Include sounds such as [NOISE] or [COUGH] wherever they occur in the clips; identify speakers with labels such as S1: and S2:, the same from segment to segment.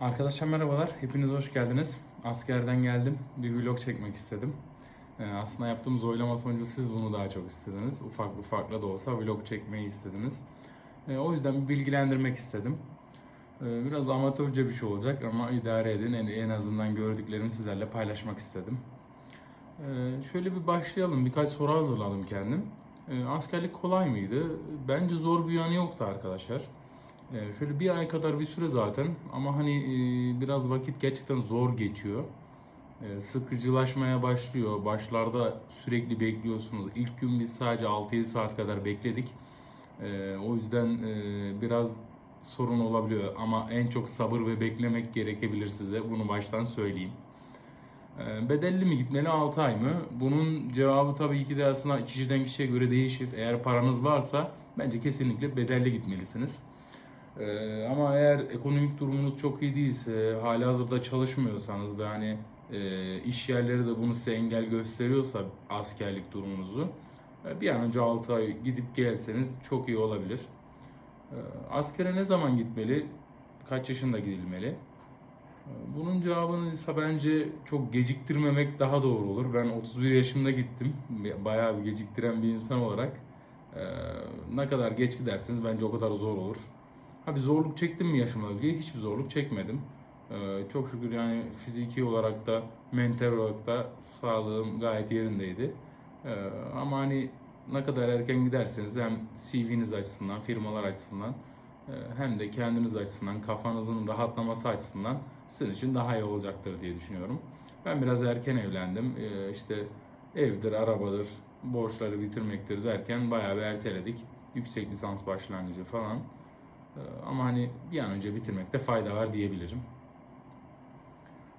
S1: Arkadaşlar merhabalar, hepiniz hoş geldiniz. Askerden geldim, bir vlog çekmek istedim. Ee, aslında yaptığımız oylama sonucu siz bunu daha çok istediniz. Ufak ufakla da olsa vlog çekmeyi istediniz. Ee, o yüzden bir bilgilendirmek istedim. Ee, biraz amatörce bir şey olacak ama idare edin. En, azından gördüklerimi sizlerle paylaşmak istedim. Şöyle bir başlayalım, birkaç soru hazırladım kendim. Askerlik kolay mıydı? Bence zor bir yanı yoktu arkadaşlar. Ee, şöyle bir ay kadar bir süre zaten ama hani e, biraz vakit gerçekten zor geçiyor. Ee, sıkıcılaşmaya başlıyor. Başlarda sürekli bekliyorsunuz. İlk gün biz sadece 6-7 saat kadar bekledik. Ee, o yüzden e, biraz sorun olabiliyor ama en çok sabır ve beklemek gerekebilir size. Bunu baştan söyleyeyim. Bedelli mi gitmeli 6 ay mı? Bunun cevabı tabii ki de aslında kişiden kişiye göre değişir. Eğer paranız varsa bence kesinlikle bedelli gitmelisiniz. Ee, ama eğer ekonomik durumunuz çok iyi değilse, hali hazırda çalışmıyorsanız ve hani e, iş yerleri de bunu size engel gösteriyorsa askerlik durumunuzu e, bir an önce 6 ay gidip gelseniz çok iyi olabilir. Ee, askere ne zaman gitmeli? Kaç yaşında gidilmeli? Ee, Bunun cevabını ise bence çok geciktirmemek daha doğru olur. Ben 31 yaşımda gittim. Bayağı bir geciktiren bir insan olarak. Ee, ne kadar geç giderseniz bence o kadar zor olur. Ha bir zorluk çektim mi yaşımla ilgili? Hiçbir zorluk çekmedim. Ee, çok şükür yani fiziki olarak da mental olarak da sağlığım gayet yerindeydi. Ee, ama hani ne kadar erken giderseniz hem CV'niz açısından, firmalar açısından e, hem de kendiniz açısından, kafanızın rahatlaması açısından sizin için daha iyi olacaktır diye düşünüyorum. Ben biraz erken evlendim. Ee, işte evdir, arabadır, borçları bitirmektir derken bayağı bir erteledik. Yüksek lisans başlangıcı falan. Ee, Ama hani bir an önce bitirmekte fayda var diyebilirim.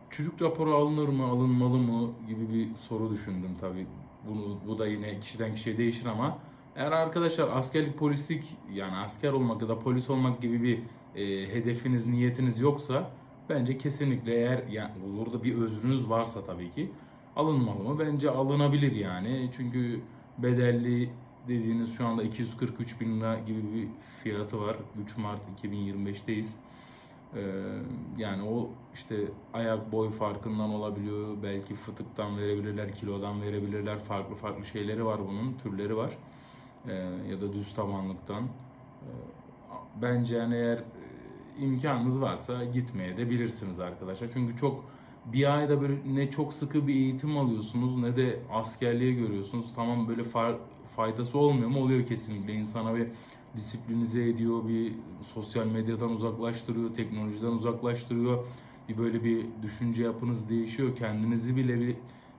S1: Çocuk raporu alınır mı, alınmalı mı gibi bir soru düşündüm tabii. Bunu, bu da yine kişiden kişiye değişir ama eğer arkadaşlar askerlik, polislik yani asker olmak ya da polis olmak gibi bir e, hedefiniz, niyetiniz yoksa bence kesinlikle eğer yani olur da bir özrünüz varsa tabii ki alınmalı mı? Bence alınabilir yani. Çünkü bedelli dediğiniz şu anda 243 bin lira gibi bir fiyatı var. 3 Mart 2025'teyiz. Ee, yani o işte ayak boy farkından olabiliyor. Belki fıtıktan verebilirler, kilodan verebilirler. Farklı farklı şeyleri var bunun, türleri var. Ee, ya da düz tabanlıktan. Ee, bence yani eğer e, imkanınız varsa gitmeye de bilirsiniz arkadaşlar. Çünkü çok bir ayda böyle ne çok sıkı bir eğitim alıyorsunuz ne de askerliğe görüyorsunuz. Tamam böyle faydası olmuyor mu? Oluyor kesinlikle. İnsana bir disiplinize ediyor, bir sosyal medyadan uzaklaştırıyor, teknolojiden uzaklaştırıyor. Bir böyle bir düşünce yapınız değişiyor. Kendinizi bile bir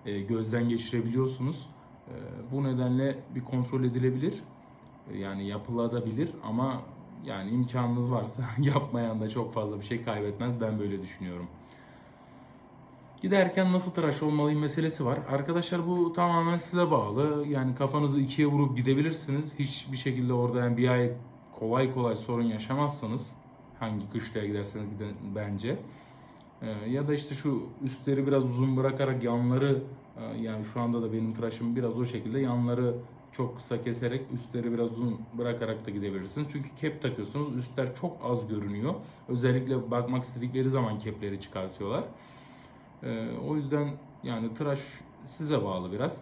S1: e, gözden geçirebiliyorsunuz. E, bu nedenle bir kontrol edilebilir. E, yani yapılabilir ama yani imkanınız varsa [LAUGHS] yapmayan da çok fazla bir şey kaybetmez. Ben böyle düşünüyorum. Giderken nasıl tıraş olmalıyım meselesi var. Arkadaşlar bu tamamen size bağlı. Yani kafanızı ikiye vurup gidebilirsiniz. Hiçbir şekilde orada yani bir ay kolay kolay sorun yaşamazsanız hangi kışlaya giderseniz gidin bence. Ee, ya da işte şu üstleri biraz uzun bırakarak yanları e, yani şu anda da benim tıraşım biraz o şekilde yanları çok kısa keserek üstleri biraz uzun bırakarak da gidebilirsiniz. Çünkü kep takıyorsunuz. Üstler çok az görünüyor. Özellikle bakmak istedikleri zaman kepleri çıkartıyorlar. Ee, o yüzden yani tıraş size bağlı biraz.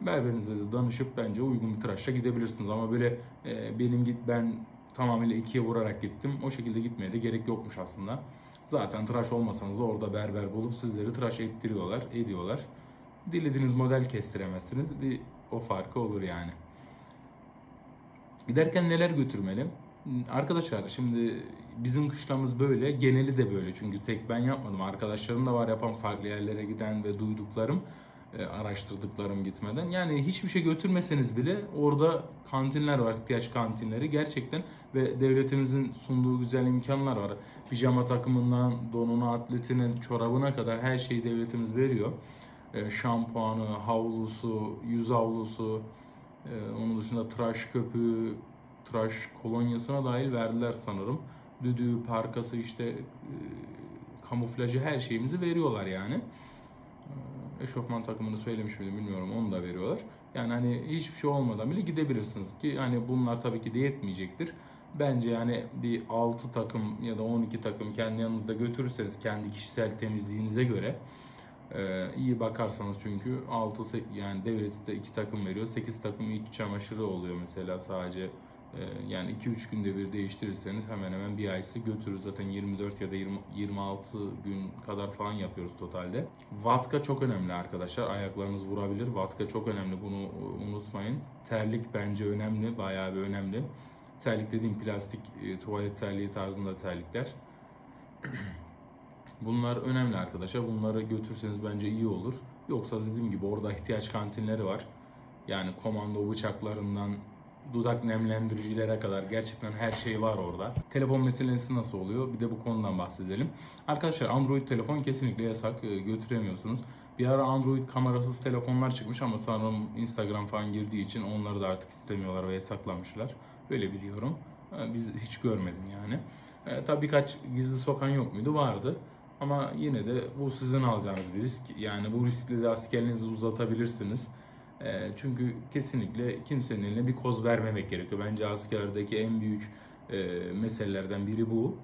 S1: Berberinize de danışıp bence uygun bir tıraşla gidebilirsiniz. Ama böyle e, benim git ben tamamıyla ikiye vurarak gittim. O şekilde gitmeye de gerek yokmuş aslında. Zaten tıraş olmasanız da orada berber bulup sizleri tıraş ettiriyorlar, ediyorlar. Dilediğiniz model kestiremezsiniz. Bir o farkı olur yani. Giderken neler götürmeli? Arkadaşlar şimdi bizim kışlamız böyle, geneli de böyle. Çünkü tek ben yapmadım. Arkadaşlarım da var yapan farklı yerlere giden ve duyduklarım, e, araştırdıklarım gitmeden. Yani hiçbir şey götürmeseniz bile orada kantinler var, ihtiyaç kantinleri gerçekten ve devletimizin sunduğu güzel imkanlar var. Pijama takımından donuna, atletine, çorabına kadar her şeyi devletimiz veriyor. E, şampuanı, havlusu, yüz havlusu, e, onun dışında tıraş köpüğü, tıraş kolonyasına dahil verdiler sanırım. Düdüğü, parkası işte e, kamuflajı her şeyimizi veriyorlar yani. E, Eşofman takımını söylemiş miydim bilmiyorum onu da veriyorlar. Yani hani hiçbir şey olmadan bile gidebilirsiniz ki hani bunlar tabii ki de yetmeyecektir. Bence yani bir 6 takım ya da 12 takım kendi yanınızda götürürseniz kendi kişisel temizliğinize göre e, iyi bakarsanız çünkü 6 yani devlet size 2 takım veriyor. 8 takım iç çamaşırı oluyor mesela sadece yani 2-3 günde bir değiştirirseniz hemen hemen bir aysı götürür. Zaten 24 ya da 20, 26 gün kadar falan yapıyoruz totalde. Vatka çok önemli arkadaşlar. Ayaklarınız vurabilir. Vatka çok önemli. Bunu e, unutmayın. Terlik bence önemli. Bayağı bir önemli. Terlik dediğim plastik e, tuvalet terliği tarzında terlikler. [CLEARS THROAT] Bunlar önemli arkadaşlar. Bunları götürseniz bence iyi olur. Yoksa dediğim gibi orada ihtiyaç kantinleri var. Yani komando bıçaklarından dudak nemlendiricilere kadar gerçekten her şey var orada. Telefon meselesi nasıl oluyor? Bir de bu konudan bahsedelim. Arkadaşlar Android telefon kesinlikle yasak. e, Götüremiyorsunuz. Bir ara Android kamerasız telefonlar çıkmış ama sanırım Instagram falan girdiği için onları da artık istemiyorlar ve yasaklamışlar. Böyle biliyorum. E, Biz hiç görmedim yani. E, tabii birkaç gizli sokan yok muydu? Vardı. Ama yine de bu sizin alacağınız bir risk. Yani bu riskle de askerliğinizi uzatabilirsiniz. E, çünkü kesinlikle kimsenin eline bir koz vermemek gerekiyor. Bence askerdeki en büyük e, meselelerden biri bu.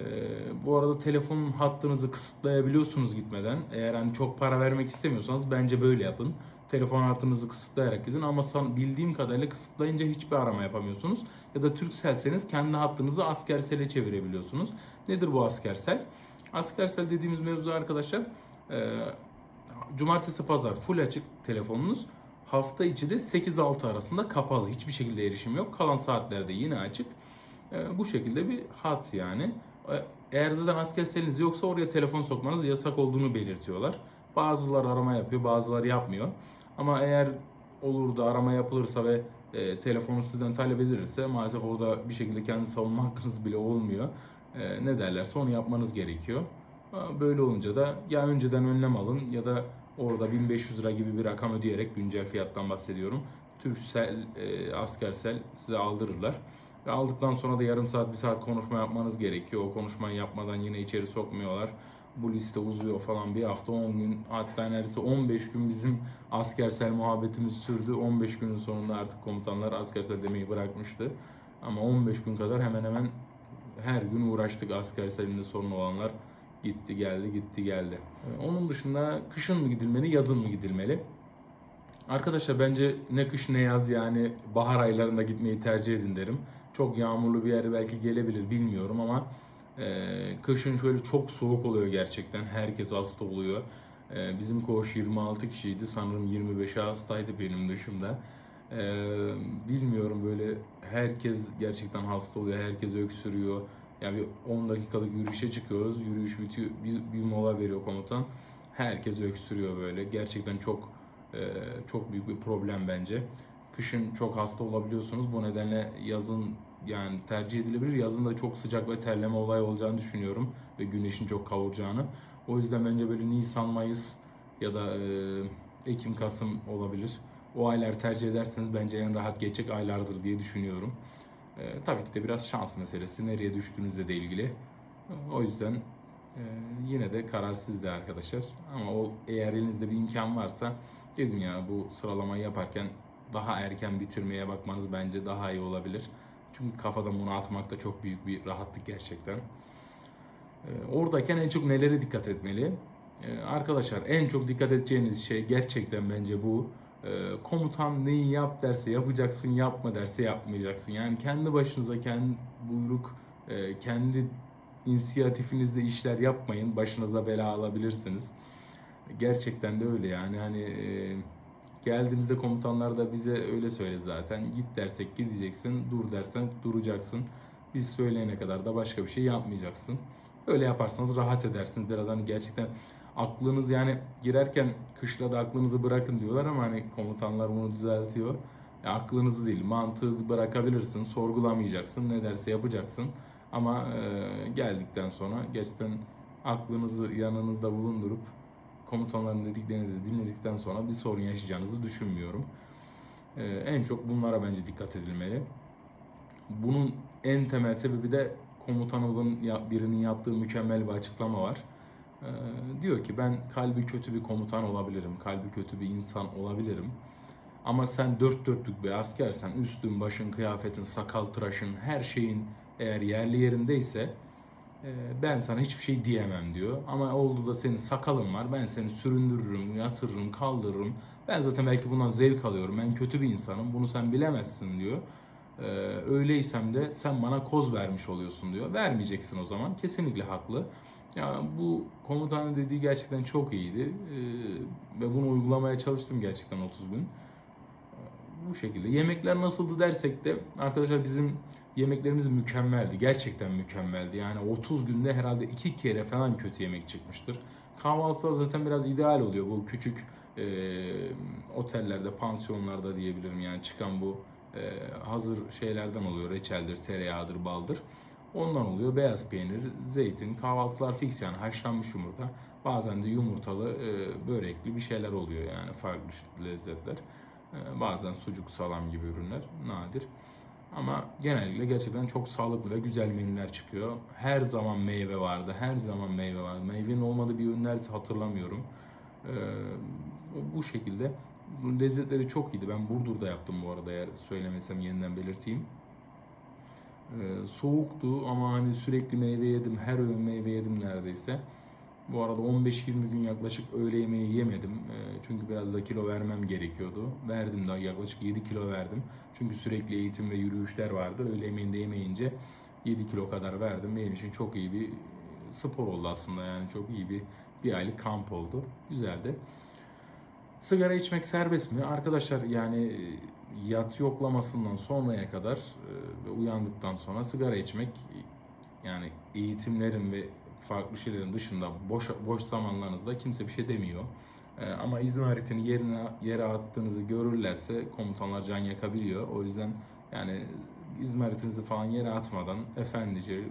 S1: E, bu arada telefon hattınızı kısıtlayabiliyorsunuz gitmeden. Eğer hani çok para vermek istemiyorsanız bence böyle yapın. Telefon hattınızı kısıtlayarak gidin ama bildiğim kadarıyla kısıtlayınca hiçbir arama yapamıyorsunuz. Ya da Turkcell'seniz kendi hattınızı Askersel'e çevirebiliyorsunuz. Nedir bu Askersel? Askersel dediğimiz mevzu arkadaşlar e, cumartesi pazar full açık telefonunuz. Hafta içi de 8-6 arasında kapalı. Hiçbir şekilde erişim yok. Kalan saatlerde yine açık. E, bu şekilde bir hat yani. E, Eğer zaten askerseliniz yoksa oraya telefon sokmanız yasak olduğunu belirtiyorlar. Bazıları arama yapıyor, bazıları yapmıyor. Ama eğer olur da arama yapılırsa ve e, telefonu sizden talep edilirse maalesef orada bir şekilde kendi savunma hakkınız bile olmuyor. E, ne derlerse onu yapmanız gerekiyor. Böyle olunca da ya önceden önlem alın ya da orada 1500 lira gibi bir rakam ödeyerek güncel fiyattan bahsediyorum. Türksel, e, Askersel size aldırırlar. Ve aldıktan sonra da yarım saat, bir saat konuşma yapmanız gerekiyor. O konuşmayı yapmadan yine içeri sokmuyorlar. Bu liste uzuyor falan bir hafta 10 gün hatta neredeyse 15 gün bizim askersel muhabbetimiz sürdü. 15 günün sonunda artık komutanlar askersel demeyi bırakmıştı. Ama 15 gün kadar hemen hemen her gün uğraştık askerselinde sorun olanlar gitti geldi gitti geldi. Onun dışında kışın mı gidilmeli yazın mı gidilmeli? Arkadaşlar bence ne kış ne yaz yani bahar aylarında gitmeyi tercih edin derim. Çok yağmurlu bir yer belki gelebilir bilmiyorum ama e, kışın şöyle çok soğuk oluyor gerçekten. Herkes hasta oluyor. E, bizim koğuş 26 kişiydi sanırım 25'i hastaydı benim dışımda. E, bilmiyorum böyle herkes gerçekten hasta oluyor. Herkes öksürüyor. Yani bir 10 dakikalık yürüyüşe çıkıyoruz. Yürüyüş bitiyor. Bir, bir mola veriyor komutan. Herkes öksürüyor böyle. Gerçekten çok e, çok büyük bir problem bence. Kışın çok hasta olabiliyorsunuz. Bu nedenle yazın yani tercih edilebilir. Yazın da çok sıcak ve terleme olayı olacağını düşünüyorum ve güneşin çok kavuracağını. O yüzden bence böyle Nisan, Mayıs ya da e, Ekim, Kasım olabilir. O aylar tercih ederseniz bence en rahat geçecek aylardır diye düşünüyorum. E, tabii ki de biraz şans meselesi. Nereye düştüğünüzle de ilgili. O yüzden e, yine de karar sizde arkadaşlar. Ama o eğer elinizde bir imkan varsa dedim ya bu sıralamayı yaparken daha erken bitirmeye bakmanız bence daha iyi olabilir. Çünkü kafadan bunu atmak da çok büyük bir rahatlık gerçekten. E, Oradayken en çok nelere dikkat etmeli? E, Arkadaşlar en çok dikkat edeceğiniz şey gerçekten bence bu. E, Komutan neyi yap derse yapacaksın, yapma derse yapmayacaksın. Yani kendi başınıza kendi buyruk, e, kendi inisiyatifinizde işler yapmayın. Başınıza bela alabilirsiniz. Gerçekten de öyle yani hani e, geldiğimizde komutanlar da bize öyle söyledi zaten. Git dersek gideceksin, dur dersen duracaksın. Biz söyleyene kadar da başka bir şey yapmayacaksın. Öyle yaparsanız rahat edersiniz. Biraz hani gerçekten aklınız yani girerken kışla da aklınızı bırakın diyorlar ama hani komutanlar bunu düzeltiyor. Ya aklınızı değil mantığı bırakabilirsin, sorgulamayacaksın, ne derse yapacaksın. Ama e, geldikten sonra gerçekten aklınızı yanınızda bulundurup komutanların dediklerini de dinledikten sonra bir sorun yaşayacağınızı düşünmüyorum. E, en çok bunlara bence dikkat edilmeli. Bunun en temel sebebi de komutanımızın birinin yaptığı mükemmel bir açıklama var. Ee, diyor ki ben kalbi kötü bir komutan olabilirim, kalbi kötü bir insan olabilirim. Ama sen dört dörtlük bir askersen üstün, başın, kıyafetin, sakal tıraşın, her şeyin eğer yerli yerindeyse e, ben sana hiçbir şey diyemem diyor. Ama oldu da senin sakalın var ben seni süründürürüm, yatırırım, kaldırırım. Ben zaten belki bundan zevk alıyorum. Ben kötü bir insanım. Bunu sen bilemezsin diyor. Ee, öyleysem de sen bana koz vermiş oluyorsun diyor. Vermeyeceksin o zaman. Kesinlikle haklı. Ya bu komutanın dediği gerçekten çok iyiydi. Ee, ve bunu uygulamaya çalıştım gerçekten 30 gün. Ee, Bu şekilde. Yemekler nasıldı dersek de arkadaşlar bizim yemeklerimiz mükemmeldi. Gerçekten mükemmeldi. Yani 30 günde herhalde iki kere falan kötü yemek çıkmıştır. Kahvaltılar zaten biraz ideal oluyor. Bu küçük e, otellerde, pansiyonlarda diyebilirim yani çıkan bu e, hazır şeylerden oluyor. Reçeldir, tereyağıdır, baldır. Ondan oluyor. Beyaz peynir, zeytin, kahvaltılar fix yani haşlanmış yumurta. Bazen de yumurtalı, e, börekli bir şeyler oluyor yani farklı lezzetler. E, bazen sucuk, salam gibi ürünler nadir. Ama genellikle gerçekten çok sağlıklı ve güzel menüler çıkıyor. Her zaman meyve vardı, her zaman meyve vardı. Meyvenin olmadığı bir ürün neredeyse hatırlamıyorum. Ee, bu şekilde lezzetleri çok iyiydi. Ben Burdur'da yaptım bu arada eğer söylemesem yeniden belirteyim. Ee, soğuktu ama hani sürekli meyve yedim. Her öğün meyve yedim neredeyse. Bu arada 15-20 gün yaklaşık öğle yemeği yemedim. Ee, çünkü biraz da kilo vermem gerekiyordu. Verdim daha yaklaşık 7 kilo verdim. Çünkü sürekli eğitim ve yürüyüşler vardı. Öğle yemeğinde yemeyince 7 kilo kadar verdim. Benim için çok iyi bir spor oldu aslında yani çok iyi bir bir aylık kamp oldu. Güzeldi. Sigara içmek serbest mi? Arkadaşlar yani e, yat yoklamasından sonraya kadar e, ve uyandıktan sonra sigara içmek yani eğitimlerin ve farklı şeylerin dışında boş boş zamanlarınızda kimse bir şey demiyor. E, Ama izmaritini yerine yere attığınızı görürlerse komutanlar can yakabiliyor. O yüzden yani izmaritinizi falan yere atmadan efendice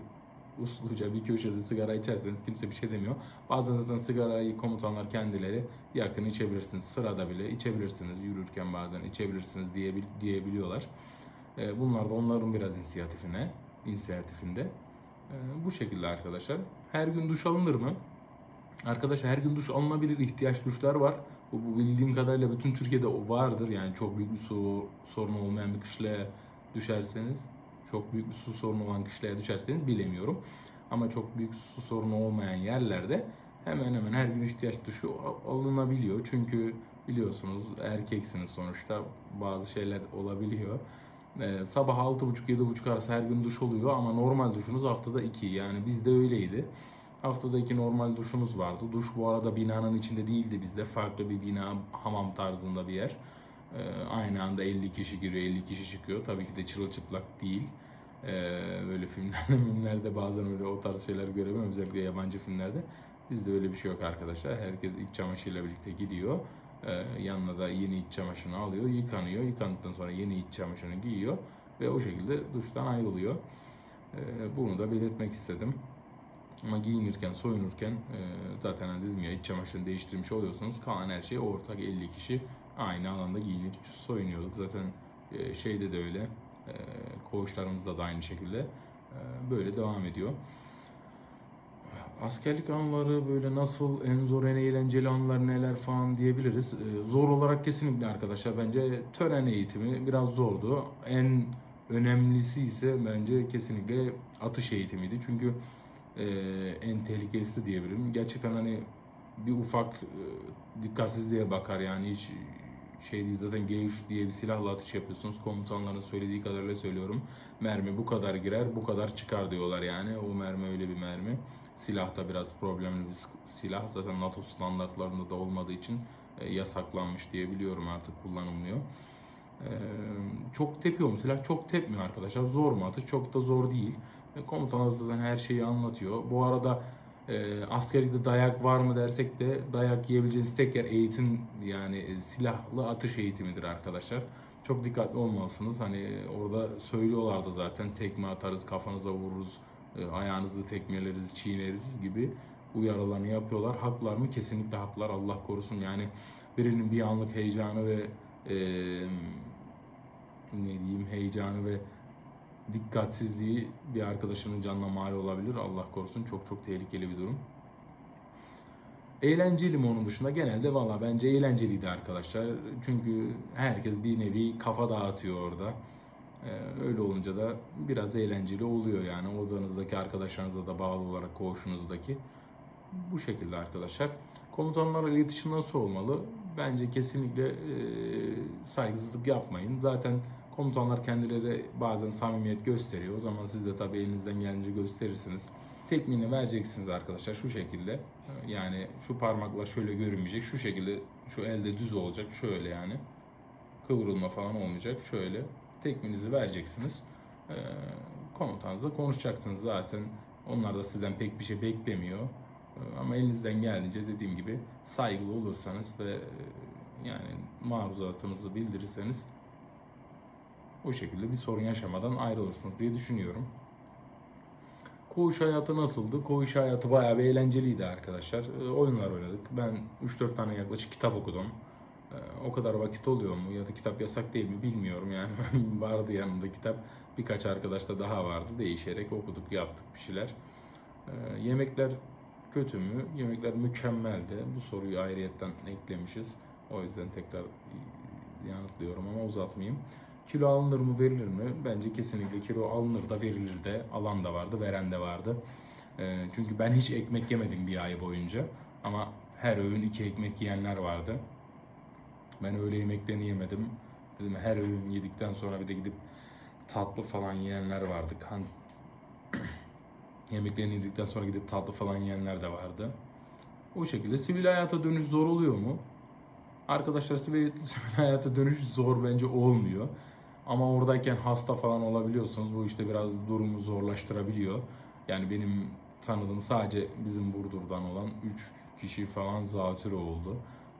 S1: usluca bir köşede sigara içerseniz kimse bir şey demiyor. Bazen zaten sigarayı komutanlar kendileri yakın içebilirsiniz. Sırada bile içebilirsiniz. Yürürken bazen içebilirsiniz diye diyebiliyorlar. E, Bunlar da onların biraz inisiyatifine, inisiyatifinde. E, Bu şekilde arkadaşlar. Her gün duş alınır mı? Arkadaşlar her gün duş alınabilir. ihtiyaç duşlar var. Bu, bu bildiğim kadarıyla bütün Türkiye'de vardır. Yani çok büyük bir su sorunu olmayan bir kışlaya düşerseniz çok büyük bir su sorunu olan kişilere düşerseniz bilemiyorum. Ama çok büyük su sorunu olmayan yerlerde hemen hemen her gün ihtiyaç duşu alınabiliyor. Çünkü biliyorsunuz erkeksiniz sonuçta bazı şeyler olabiliyor. Ee, sabah 6.30-7.30 arası her gün duş oluyor ama normal duşunuz haftada 2 yani bizde öyleydi. Haftada 2 normal duşumuz vardı. Duş bu arada binanın içinde değildi bizde farklı bir bina hamam tarzında bir yer. Ee, aynı anda 50 kişi giriyor, 50 kişi çıkıyor. Tabii ki de çırılçıplak değil. Ee, böyle filmlerde, [LAUGHS] filmlerde bazen öyle o tarz şeyler göremiyorum. Özellikle yabancı filmlerde. Bizde öyle bir şey yok arkadaşlar. Herkes iç çamaşırıyla birlikte gidiyor. Ee, yanına da yeni iç çamaşırını alıyor, yıkanıyor. Yıkandıktan sonra yeni iç çamaşırını giyiyor ve o şekilde duştan ayrılıyor. Bunu da belirtmek istedim. Ama giyinirken, soyunurken e, zaten hani dedim ya iç çamaşırını değiştirmiş oluyorsunuz. Kalan her şey ortak 50 kişi aynı alanda giyinip soyunuyorduk. Zaten e, şeyde de öyle. E, koğuşlarımızda da aynı şekilde böyle devam ediyor. Askerlik anıları böyle nasıl en zor en eğlenceli anılar neler falan diyebiliriz. Zor olarak kesinlikle arkadaşlar bence tören eğitimi biraz zordu. En önemlisi ise bence kesinlikle atış eğitimiydi. Çünkü e, en tehlikelisi de diyebilirim. Gerçekten hani bir ufak e, dikkatsizliğe bakar yani hiç şey değil zaten G3 diye bir silahla atış yapıyorsunuz. Komutanların söylediği kadarıyla söylüyorum. Mermi bu kadar girer, bu kadar çıkar diyorlar yani. O mermi öyle bir mermi. Silah da biraz problemli bir silah. Zaten NATO standartlarında da olmadığı için e, yasaklanmış diye biliyorum artık kullanılmıyor. E, çok tepiyor mu silah? Çok tepmiyor arkadaşlar. Zor mu atış? Çok da zor değil. E, komutan zaten her şeyi anlatıyor. Bu arada e, askerlikte dayak var mı dersek de dayak yiyebileceğiniz tek yer eğitim yani e, silahlı atış eğitimidir arkadaşlar. Çok dikkatli olmalısınız. Hani orada söylüyorlardı zaten tekme atarız, kafanıza vururuz, e, ayağınızı tekmeleriz, çiğneriz gibi uyarılarını yapıyorlar. Haklar mı? Kesinlikle haklar. Allah korusun. Yani birinin bir anlık heyecanı ve e, ne diyeyim heyecanı ve dikkatsizliği bir arkadaşının canına mal olabilir. Allah korusun çok çok tehlikeli bir durum. Eğlenceli mi onun dışında? Genelde valla bence eğlenceliydi arkadaşlar. Çünkü herkes bir nevi kafa dağıtıyor orada. Ee, öyle olunca da biraz eğlenceli oluyor yani. Odanızdaki arkadaşlarınıza da bağlı olarak koğuşunuzdaki. Bu şekilde arkadaşlar. Komutanlarla iletişim nasıl olmalı? Bence kesinlikle e, saygısızlık yapmayın. Zaten komutanlar kendileri bazen samimiyet gösteriyor. O zaman siz de tabii elinizden gelince gösterirsiniz. Tekniğini vereceksiniz arkadaşlar şu şekilde. Yani şu parmaklar şöyle görünmeyecek. Şu şekilde şu elde düz olacak. Şöyle yani. Kıvrılma falan olmayacak. Şöyle tekniğinizi vereceksiniz. Ee, komutanınızla konuşacaksınız zaten. Onlar da sizden pek bir şey beklemiyor. Ee, Ama elinizden geldiğince dediğim gibi saygılı olursanız ve e, yani maruzatınızı bildirirseniz o şekilde bir sorun yaşamadan ayrılırsınız diye düşünüyorum. Koğuş hayatı nasıldı? Koğuş hayatı bayağı bir eğlenceliydi arkadaşlar. Ee, oyunlar oynadık. Ben 3-4 tane yaklaşık kitap okudum. Ee, o kadar vakit oluyor mu ya da kitap yasak değil mi bilmiyorum yani. [LAUGHS] vardı yanımda kitap. Birkaç arkadaşta daha vardı. Değişerek okuduk, yaptık bir şeyler. Ee, yemekler kötü mü? Yemekler mükemmeldi. Bu soruyu ayrıyetten eklemişiz. O yüzden tekrar yanıtlıyorum ama uzatmayayım. Kilo alınır mı verilir mi? Bence kesinlikle kilo alınır da verilir de. Alan da vardı, veren de vardı. Ee, çünkü ben hiç ekmek yemedim bir ay boyunca. Ama her öğün iki ekmek yiyenler vardı. Ben öğle yemeklerini yemedim. Dedim her öğün yedikten sonra bir de gidip tatlı falan yiyenler vardı. Kan [COUGHS] yemeklerini yedikten sonra gidip tatlı falan yiyenler de vardı. O şekilde sivil hayata dönüş zor oluyor mu? Arkadaşlar sivil, sivil hayata dönüş zor bence olmuyor. Ama oradayken hasta falan olabiliyorsunuz. Bu işte biraz durumu zorlaştırabiliyor. Yani benim tanıdığım sadece bizim Burdur'dan olan 3 kişi falan zatürre oldu.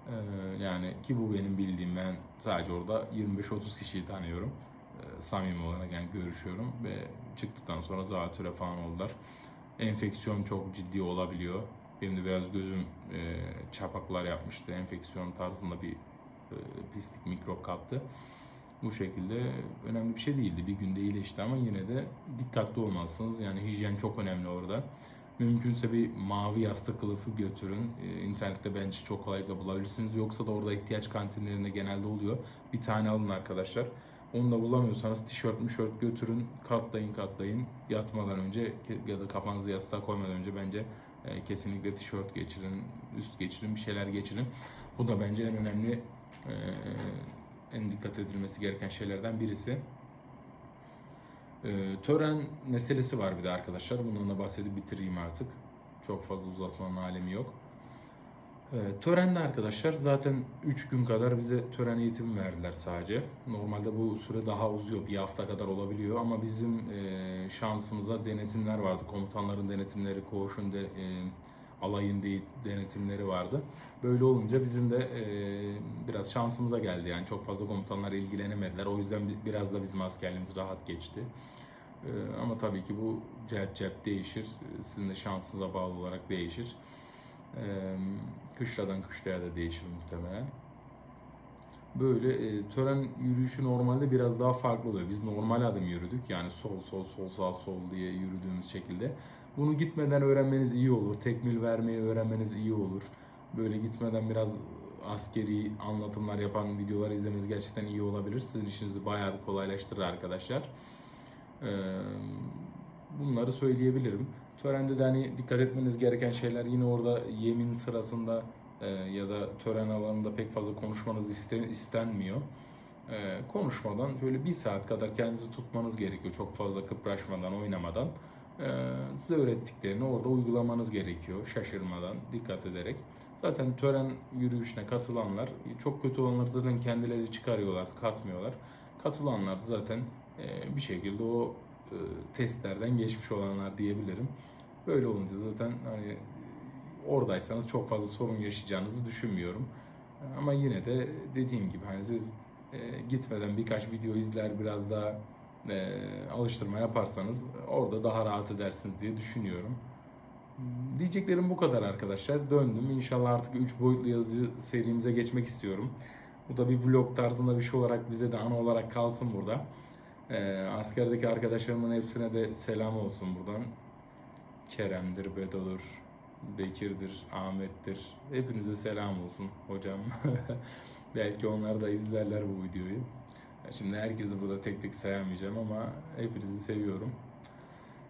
S1: Ee, yani ki bu benim bildiğim ben sadece orada 25-30 kişiyi tanıyorum. Ee, samimi olarak yani görüşüyorum ve çıktıktan sonra zatürre falan oldular. Enfeksiyon çok ciddi olabiliyor. Benim de biraz gözüm e, çapaklar yapmıştı. Enfeksiyon tarzında bir e, pislik mikrop kaptı. Bu şekilde önemli bir şey değildi. Bir günde iyileşti ama yine de dikkatli olmalısınız. Yani hijyen çok önemli orada. Mümkünse bir mavi yastık kılıfı götürün. Ee, İnternette bence çok kolaylıkla bulabilirsiniz. Yoksa da orada ihtiyaç kantinlerinde genelde oluyor. Bir tane alın arkadaşlar. Onu da bulamıyorsanız tişört müşört götürün. Katlayın katlayın. Yatmadan önce ya da kafanızı yastığa koymadan önce bence e, kesinlikle tişört geçirin, üst geçirin, bir şeyler geçirin. Bu da bence en önemli e, en dikkat edilmesi gereken şeylerden birisi. Ee, tören meselesi var bir de arkadaşlar. Bundan da bahsedip bitireyim artık. Çok fazla uzatmanın alemi yok. Ee, törende arkadaşlar zaten 3 gün kadar bize tören eğitimi verdiler sadece. Normalde bu süre daha uzuyor. Bir hafta kadar olabiliyor ama bizim e, şansımıza denetimler vardı. Komutanların denetimleri, koğuşun de, e, alayın de, denetimleri vardı. Böyle olunca bizim de e, biraz şansımıza geldi. Yani çok fazla komutanlar ilgilenemediler. O yüzden bi- biraz da bizim askerliğimiz rahat geçti. E, ama tabii ki bu cep cep değişir. Sizin de şansınıza bağlı olarak değişir. E, kışladan kışlaya da değişir muhtemelen. Böyle e, tören yürüyüşü normalde biraz daha farklı oluyor. Biz normal adım yürüdük. Yani sol sol sol sağ sol diye yürüdüğümüz şekilde. Bunu gitmeden öğrenmeniz iyi olur. Tekmil vermeyi öğrenmeniz iyi olur. Böyle gitmeden biraz askeri anlatımlar yapan videolar izlemeniz gerçekten iyi olabilir. Sizin işinizi bayağı bir kolaylaştırır arkadaşlar. Ee, bunları söyleyebilirim. Törende de hani dikkat etmeniz gereken şeyler yine orada yemin sırasında e, ya da tören alanında pek fazla konuşmanız iste- istenmiyor. Ee, konuşmadan şöyle bir saat kadar kendinizi tutmanız gerekiyor. Çok fazla kıpraşmadan, oynamadan. Ee, size öğrettiklerini orada uygulamanız gerekiyor. Şaşırmadan, dikkat ederek. Zaten tören yürüyüşüne katılanlar, çok kötü olanları zaten kendileri çıkarıyorlar, katmıyorlar. Katılanlar zaten e, bir şekilde o e, testlerden geçmiş olanlar diyebilirim. Böyle olunca zaten hani oradaysanız çok fazla sorun yaşayacağınızı düşünmüyorum. Ama yine de dediğim gibi hani siz e, gitmeden birkaç video izler biraz daha e, alıştırma yaparsanız orada daha rahat edersiniz diye düşünüyorum. Hmm, Diyeceklerim bu kadar arkadaşlar. Döndüm. İnşallah artık 3 boyutlu yazı serimize geçmek istiyorum. Bu da bir vlog tarzında bir şey olarak bize de ana olarak kalsın burada. E, askerdeki arkadaşlarımın hepsine de selam olsun buradan. Kerem'dir, Bedo'dur, Bekir'dir, Ahmet'tir. Hepinize selam olsun hocam. [LAUGHS] Belki onlar da izlerler bu videoyu. Şimdi herkesi burada tek tek sayamayacağım ama hepinizi seviyorum.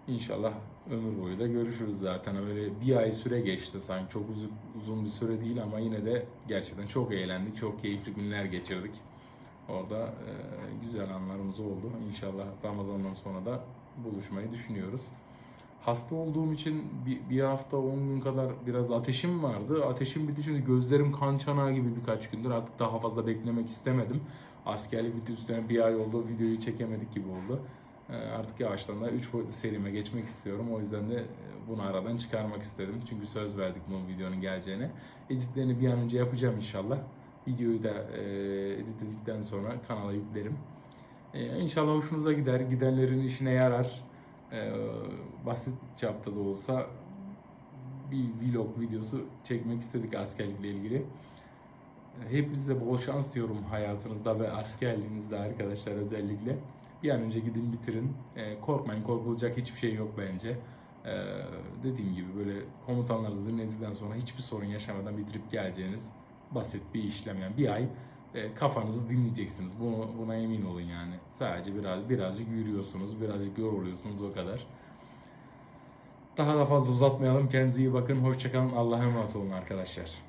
S1: İnşallah ömür boyu da görüşürüz zaten. Öyle bir ay süre geçti sanki çok uzun, uzun bir süre değil ama yine de gerçekten çok eğlendik, çok keyifli günler geçirdik. Orada e, güzel anlarımız oldu. İnşallah Ramazan'dan sonra da buluşmayı düşünüyoruz. Hasta olduğum için bir, bir hafta 10 gün kadar biraz ateşim vardı. Ateşim bitti şimdi gözlerim kan çanağı gibi birkaç gündür. Artık daha fazla beklemek istemedim. Askerlik bitti üstüne bir ay oldu videoyu çekemedik gibi oldu. Ee, Artık yavaştan da 3 boyutlu serime geçmek istiyorum. O yüzden de e, bunu aradan çıkarmak istedim. Çünkü söz verdik bu videonun geleceğine. Editlerini bir an önce yapacağım inşallah. Videoyu da e, editledikten sonra kanala yüklerim. E, inşallah hoşunuza gider. Gidenlerin işine yarar. Basit çapta da olsa bir vlog videosu çekmek istedik askerlikle ilgili. Hepinize bol şans diyorum hayatınızda ve askerliğinizde arkadaşlar özellikle. Bir an önce gidin bitirin. Ee, korkmayın korkulacak hiçbir şey yok bence. Ee, dediğim gibi böyle komutanlarınızı dinledikten sonra hiçbir sorun yaşamadan bitirip geleceğiniz basit bir işlem. Yani bir ay e, kafanızı dinleyeceksiniz. Bunu, buna emin olun yani. Sadece biraz birazcık yürüyorsunuz, birazcık yoruluyorsunuz o kadar. Daha da fazla uzatmayalım. Kendinize iyi bakın. Hoşçakalın. Allah'a emanet olun arkadaşlar.